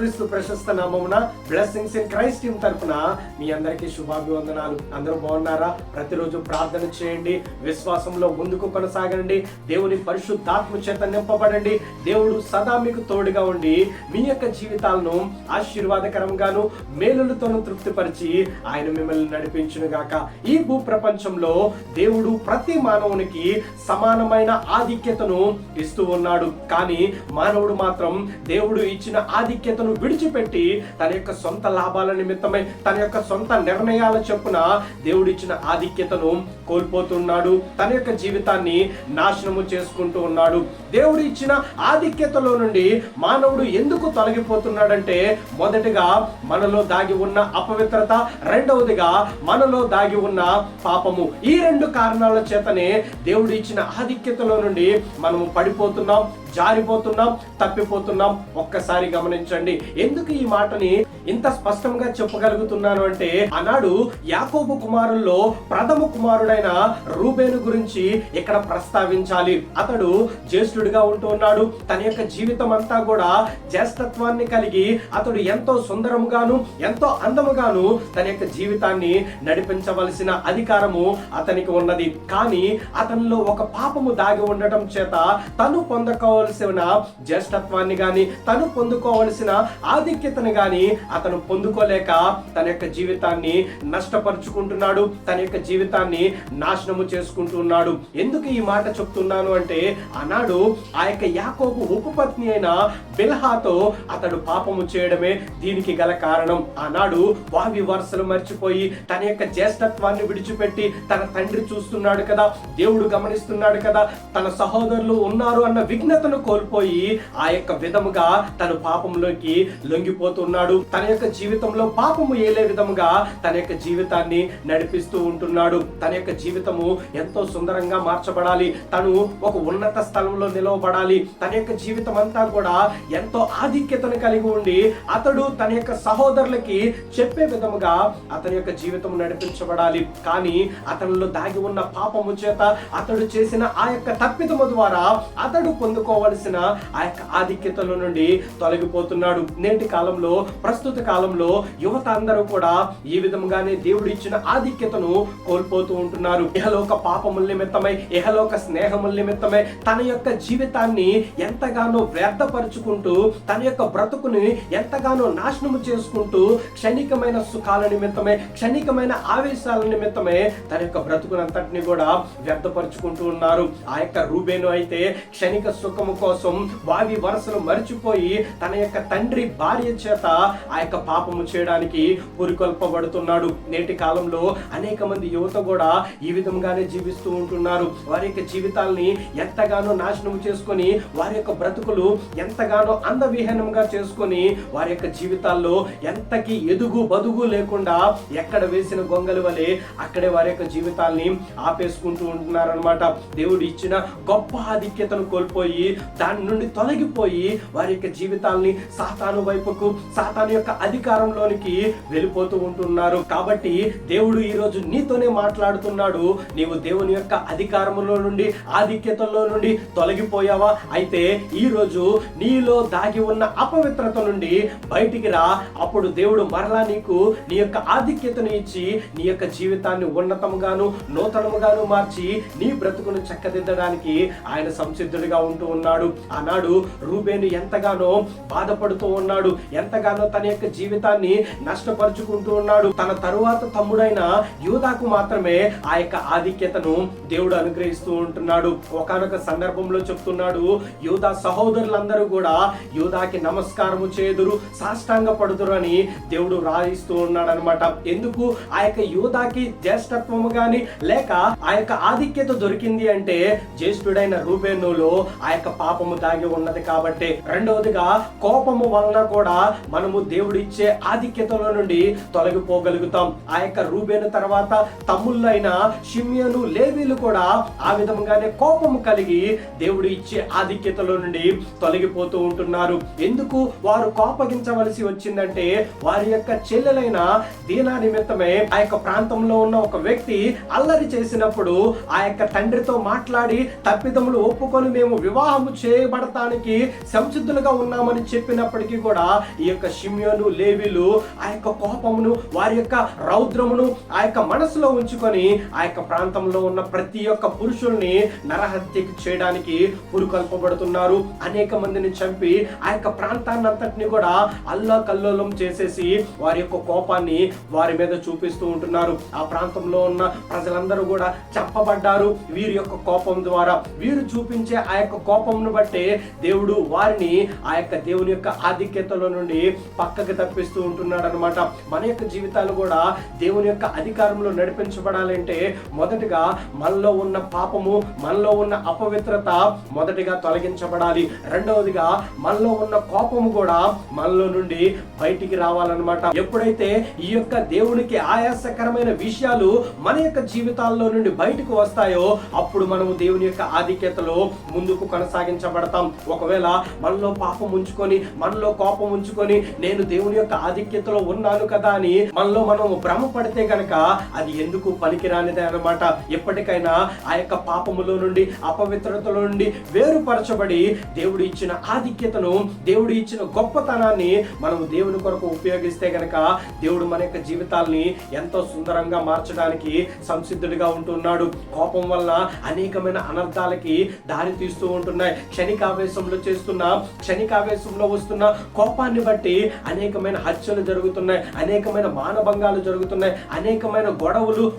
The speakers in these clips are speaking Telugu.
యేసుక్రీస్తు ప్రశస్త నామమున బ్లెస్సింగ్స్ ఇన్ క్రైస్ట్ టీమ్ తరపున మీ అందరికీ శుభాభివందనాలు. అందరూ బాగున్నారా? ప్రతిరోజు ప్రార్థన చేయండి. విశ్వాసంలో ముందుకు కొనసాగండి. దేవుని పరిశుద్ధాత్మ చేత నింపబడండి. దేవుడు సదా మీకు తోడుగా ఉండి మీ యొక్క జీవితాలను ఆశీర్వాదకరంగాను మేలులతోనూ తృప్తిపరిచి ఆయన మిమ్మల్ని నడిపించును గాక ఈ భూ ప్రపంచంలో దేవుడు ప్రతి మానవునికి సమానమైన ఆధిక్యతను ఇస్తూ ఉన్నాడు. కానీ మానవుడు మాత్రం దేవుడు ఇచ్చిన ఆధిక్యతను విడిచిపెట్టి తన యొక్క సొంత లాభాల నిమిత్తమై తన యొక్క సొంత నిర్ణయాల చొప్పున దేవుడిచ్చిన ఆధిక్యతను కోల్పోతున్నాడు. తన యొక్క జీవితాన్ని నాశనము చేసుకుంటూ ఉన్నాడు. దేవుడు ఇచ్చిన ఆధిక్యతలో నుండి మానవుడు ఎందుకు తొలగిపోతున్నాడంటే మొదటిగా మనలో దాగి ఉన్న అపవిత్రత రెండవదిగా మనలో దాగి ఉన్న పాపము. ఈ రెండు కారణాల చేతనే దేవుడు ఇచ్చిన ఆధిక్యతలో నుండి మనము పడిపోతున్నాం జారిపోతున్నాం తప్పిపోతున్నాం. ఒక్కసారి గమనించండి. ఎందుకు ఈ మాటని ఇంత స్పష్టంగా చెప్పగలుగుతున్నాను అంటే ఆనాడు యాకోబు కుమారుల్లో ప్రథమ కుమారుడైన రూబేను గురించి ఇక్కడ ప్రస్తావించాలి. అతడు జ్యేష్ఠుడిగా ఉంటూ ఉన్నాడు. తన యొక్క జీవితం అంతా కూడా జ్యేష్ఠత్వాన్ని కలిగి అతడు ఎంతో సుందరముగాను ఎంతో అందముగాను తన యొక్క జీవితాన్ని నడిపించవలసిన అధికారము అతనికి ఉన్నది. కానీ అతనిలో ఒక పాపము దాగి ఉండటం చేత తను పొందుకోవలసిన జ్యేష్ఠత్వాన్ని గాని తను పొందుకోవలసిన ఆధిక్యతను గాని అతను పొందుకోలేక తన యొక్క జీవితాన్ని నష్టపరుచుకుంటున్నాడు. తన యొక్క జీవితాన్ని నాశనము చేసుకుంటున్నాడు. ఎందుకు ఈ మాట చెప్తున్నాను అంటే ఆనాడు ఆ యొక్క యాకోబు ఉపపత్ని అయిన బిల్హాతో అతడు పాపము చేయడమే దీనికి గల కారణం. ఆనాడు వావి వరుసలు మర్చిపోయి తన యొక్క జ్యేష్ఠత్వాన్ని విడిచిపెట్టి తన తండ్రి చూస్తున్నాడు కదా దేవుడు గమనిస్తున్నాడు కదా తన సహోదరులు ఉన్నారు అన్న విఘ్నతను కోల్పోయి ఆ యొక్క విధముగా తన పాపంలోకి లొంగిపోతున్నాడు. తన యొక్క జీవితంలో పాపము ఏలే విధముగా తన యొక్క జీవితాన్ని నడిపిస్తూ ఉంటున్నాడు. తన యొక్క జీవితము ఎంతో సుందరంగా మార్చబడాలి. తను ఒక ఉన్నత స్థలంలో నిలవబడాలి. తన యొక్క జీవితం అంతా కూడా ఎంతో ఆధిక్యతను కలిగి ఉండి అతడు తన యొక్క సహోదరులకి చెప్పే విధముగా అతని యొక్క జీవితం నడిపించబడాలి. కానీ అతనిలో దాగి ఉన్న పాపము చేత అతడు చేసిన ఆ యొక్క తప్పిదము ద్వారా అతడు పొందుకోవలసిన ఆ యొక్క ఆధిక్యతల నుండి తొలగిపోతున్నాడు. నేటి కాలంలో ప్రస్తుత కాలంలో యువత అందరూ కూడా ఈ విధముగానే దేవుడు ఇచ్చిన ఆధిక్యతను కోల్పోతూ ఉంటున్నారు. ఇహలోక పాపముల నిమిత్తమై ఇహలోక స్నేహముల నిమిత్తమై తన యొక్క జీవితాన్ని ఎంతగానో వ్యర్థపరుచుకుంటూ తన యొక్క బ్రతుకుని ఎంతగానో నాశనము చేసుకుంటూ క్షణికమైన సుఖాల నిమిత్తమే క్షణికమైన ఆవేశాల నిమిత్తమే తన యొక్క బ్రతుకునంతటిని కూడా వ్యర్థపరుచుకుంటూ ఉన్నారు. ఆ యొక్క రూబేను అయితే క్షణిక సుఖము కోసం వావి వరసలు మరిచిపోయి తన యొక్క తండ్రి భార్య చేత ఆ యొక్క పాపము చేయడానికి పురికొల్పబడుతున్నాడు. నేటి కాలంలో అనేక మంది యువత కూడా ఈ విధంగానే జీవిస్తూ ఉంటున్నారు. వారి యొక్క జీవితాల్ని ఎంతగానో నాశనం చేసుకొని వారి యొక్క బ్రతుకులు ఎంతగానో అందవిహీనంగా చేసుకొని వారి యొక్క జీవితాల్లో ఎంతకి ఎదుగు బదుగు లేకుండా ఎక్కడ వేసిన గొంగలి వలె అక్కడే వారి యొక్క జీవితాల్ని ఆపేసుకుంటూ ఉంటున్నారనమాట దేవుడు ఇచ్చిన గొప్ప ఆధిక్యతను కోల్పోయి దాని నుండి తొలగిపోయి వారి యొక్క జీవితాల్ని సాతాను వైపుకు సాతాను యొక్క అధికారంలోనికి వెళ్ళిపోతూ ఉంటున్నారు. కాబట్టి దేవుడు ఈ రోజు నీతోనే మాట్లాడుతున్నాడు నీవు దేవుని యొక్క అధికారములో నుండి ఆధిక్యతలో నుండి తొలగిపోయావా? అయితే ఈరోజు నీలో దాగి ఉన్న అపవిత్రత నుండి బయటికి రా. అప్పుడు దేవుడు మరలా నీకు నీ యొక్క ఆధిక్యతను ఇచ్చి నీ యొక్క జీవితాన్ని ఉన్నతముగాను నూతనముగాను మార్చి నీ బ్రతుకును చక్కదిద్దడానికి ఆయన సంసిద్ధుడిగా ఉంటూ ఉన్నాడు. ఆనాడు రూబేను ఎంతగానో బాధపడుతూ ఉన్నాడు. ఎంతగానో తన యొక్క జీవితాన్ని నష్టపరుచుకుంటూ ఉన్నాడు. తన తరువాత తమ్ముడైన యూదాకు మాత్రమే ఆ యొక్క ఆధిక్యతను దేవుడు అనుగ్రహిస్తూ ఉంటున్నాడు. ఒకనొక సందర్భంలో చెప్తున్నాడు యూదా సహోదరులందరూ కూడా యూదాకి నమస్కారము చేదురు సాష్టాంగ పడుదురు అని దేవుడు రాయిస్తూ ఉన్నాడు అనమాట ఎందుకు? ఆ యొక్క యూదాకి జ్యేష్ఠత్వము గాని లేక ఆ యొక్క ఆధిక్యత దొరికింది అంటే జ్యేష్ఠుడైన రూబేణులో ఆ యొక్క పాపము దాగి ఉన్నది కాబట్టి. రెండవదిగా కోపము వలన కూడా మనము దేవుడిచ్చే ఆధిక్యతలో నుండి తొలగిపోగలుగుతాం. ఆ యొక్క రూబేను తర్వాత తమ్ముళ్ళైన షిమ్యను లేవీలు కూడా ఆ విధంగానే కోపం కలిగి దేవుడు ఇచ్చే ఆధిక్యతలో నుండి తొలగిపోతూ ఉంటున్నారు. ఎందుకు? వారు కోపగించవలసి వచ్చిందంటే వారి యొక్క చెల్లెలైన దీనా నిమిత్తమే ఆ యొక్క ప్రాంతంలో ఉన్న ఒక వ్యక్తి అల్లరి చేసినప్పుడు ఆ యొక్క తండ్రితో మాట్లాడి తప్పిదములు ఒప్పుకొని మేము వివాహము చేయబడటానికి సంసిద్ధులుగా ఉన్నామని చెప్పినప్పటికీ కూడా ఈ యొక్క షిమ్యోను లేవీలు ఆ యొక్క కోపమును వారి యొక్క రౌద్రమును ఆ యొక్క మనసులో ఉంచుకొని ఆ ఆ యొక్క ప్రాంతంలో ఉన్న ప్రతి ఒక్క పురుషుల్ని నరహత్యకి చేయడానికి పురుకల్పబడుతున్నారు. అనేక మందిని చంపి ఆ యొక్క ప్రాంతాన్ని అంతటిని కూడా అల్లా కల్లోలం చేసేసి వారి యొక్క కోపాన్ని వారి మీద చూపిస్తూ ఉంటున్నారు. ఆ ప్రాంతంలో ఉన్న ప్రజలందరూ కూడా చెప్పబడ్డారు వీరి యొక్క కోపం ద్వారా. వీరు చూపించే ఆ యొక్క కోపంను బట్టే దేవుడు వారిని ఆ యొక్క దేవుని యొక్క ఆధిక్యతలో నుండి పక్కకి తప్పిస్తూ ఉంటున్నాడు అనమాట మన యొక్క జీవితాలు కూడా దేవుని యొక్క అధికారంలో నడిపించబడాలంటే మొదటగా మనలో ఉన్న పాపము మనలో ఉన్న అపవిత్రత మొదటిగా తొలగించబడాలి. రెండవదిగా మనలో ఉన్న కోపము కూడా మనలో నుండి బయటికి రావాలన్నమాట. ఎప్పుడైతే ఈ యొక్క దేవునికి ఆయాసకరమైన విషయాలు మన యొక్క జీవితాల్లో నుండి బయటకు వస్తాయో అప్పుడు మనము దేవుని యొక్క ఆధిక్యతలో ముందుకు కొనసాగించబడతాం. ఒకవేళ మనలో పాపం ఉంచుకొని మనలో కోపం ఉంచుకొని నేను దేవుని యొక్క ఆధిక్యతలో ఉన్నాను కదా అని మనలో మనము భ్రమ పడితే అది ఎందుకు పనికిరాని పనికిరానిదే అన్నమాట. ఎప్పటికైనా ఆ యొక్క పాపములో నుండి అపవిత్రతలో నుండి వేరుపరచబడి దేవుడు ఇచ్చిన ఆధిక్యతను దేవుడు ఇచ్చిన గొప్పతనాన్ని మనం దేవుని కొరకు ఉపయోగిస్తే గనక దేవుడు మన యొక్క జీవితాల్ని ఎంతో సుందరంగా మార్చడానికి సంసిద్ధుడిగా ఉంటున్నాడు. కోపం వల్ల అనేకమైన అనర్థాలకి దారి తీస్తూ ఉంటున్నాయి. క్షణికావేశంలో చేస్తున్న క్షణికావేశంలో వస్తున్న కోపాన్ని బట్టి అనేకమైన హత్యలు జరుగుతున్నాయి. అనేకమైన మానభంగాలు జరుగుతున్నాయి. అనేకమైన గొడవలు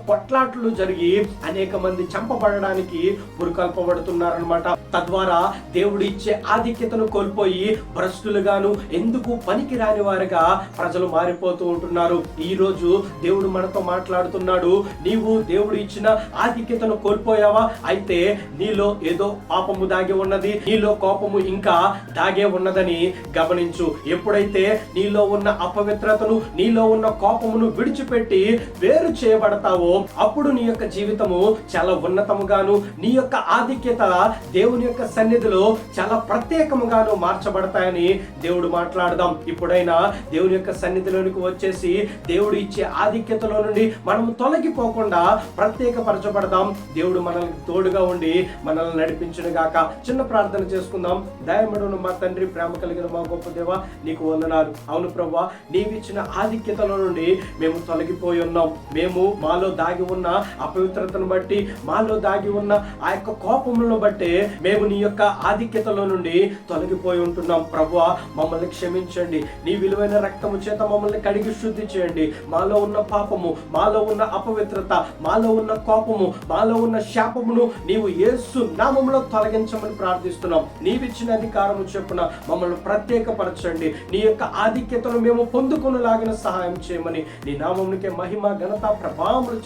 కొట్లాట్లు జరిగి అనేక మంది చంపబడడానికి పురుకల్పబడుతున్నారనమాట తద్వారా దేవుడు ఇచ్చే ఆధిక్యతను కోల్పోయి భ్రష్టులుగాను ఎందుకు పనికిరాని వారిగా ప్రజలు మారిపోతూ ఉంటున్నారు. ఈ రోజు దేవుడు మనతో మాట్లాడుతున్నాడు. నీవు దేవుడు ఇచ్చిన ఆధిక్యతను కోల్పోయావా? అయితే నీలో ఏదో పాపము దాగి ఉన్నది. నీలో కోపము ఇంకా దాగే ఉన్నదని గమనించు. ఎప్పుడైతే నీలో ఉన్న అపవిత్రతను నీలో ఉన్న కోపమును విడిచిపెట్టి వేరు చేయబడతావో అప్పుడు నీ యొక్క జీవితము చాలా ఉన్నతముగాను నీ యొక్క ఆధిక్యత దేవుని యొక్క సన్నిధిలో చాలా ప్రత్యేకముగాను మార్చబడతాయని దేవుడు మాట్లాడదాం. ఇప్పుడైనా దేవుని యొక్క సన్నిధిలోనికి వచ్చేసి దేవుడు ఇచ్చే ఆధిక్యతలో నుండి మనము తొలగిపోకుండా ప్రత్యేకపరచబడదాం. దేవుడు మనల్ని తోడుగా ఉండి మనల్ని నడిపించును గాక. చిన్న ప్రార్థన చేసుకుందాం. దయమడును మా తండ్రి ప్రేమ కలిగిన మా గొప్ప దేవ నీకు వందనాలు. అవును ప్రభా నీవిచ్చిన ఆధిక్యతలో నుండి మేము తొలగిపోయి ఉన్నాం. మేము మాలో దాగి ఉన్న అపవిత్రతను బట్టి మాలో దాగి ఉన్న ఆ యొక్క కోపములను బట్టి మేము నీ యొక్క ఆధిక్యతలో నుండి తొలగిపోయి ఉంటున్నాం. ప్రభు మమ్మల్ని క్షమించండి. నీ విలువైన రక్తము చేత మమ్మల్ని కడిగి శుద్ధి చేయండి. మాలో ఉన్న పాపము మాలో ఉన్న అపవిత్రత మాలో ఉన్న కోపము మాలో ఉన్న శాపమును నీవు ఏసు నామంలో తొలగించమని ప్రార్థిస్తున్నాం. నీవిచ్చిన అధికారము చెప్పున మమ్మల్ని ప్రత్యేకపరచండి. నీ యొక్క ఆధిక్యతను మేము పొందుకునేలాగిన సహాయం చేయమని నీ నామమునికే మహిమ ఘనత ప్రభావములు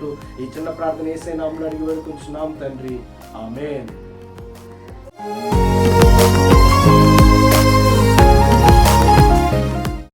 చెల్లించుకుంటూ ఈ చిన్న ప్రార్థన వేసే నామని అడిగి వేడుకుంటున్నాం తండ్రి. ఆమెన్.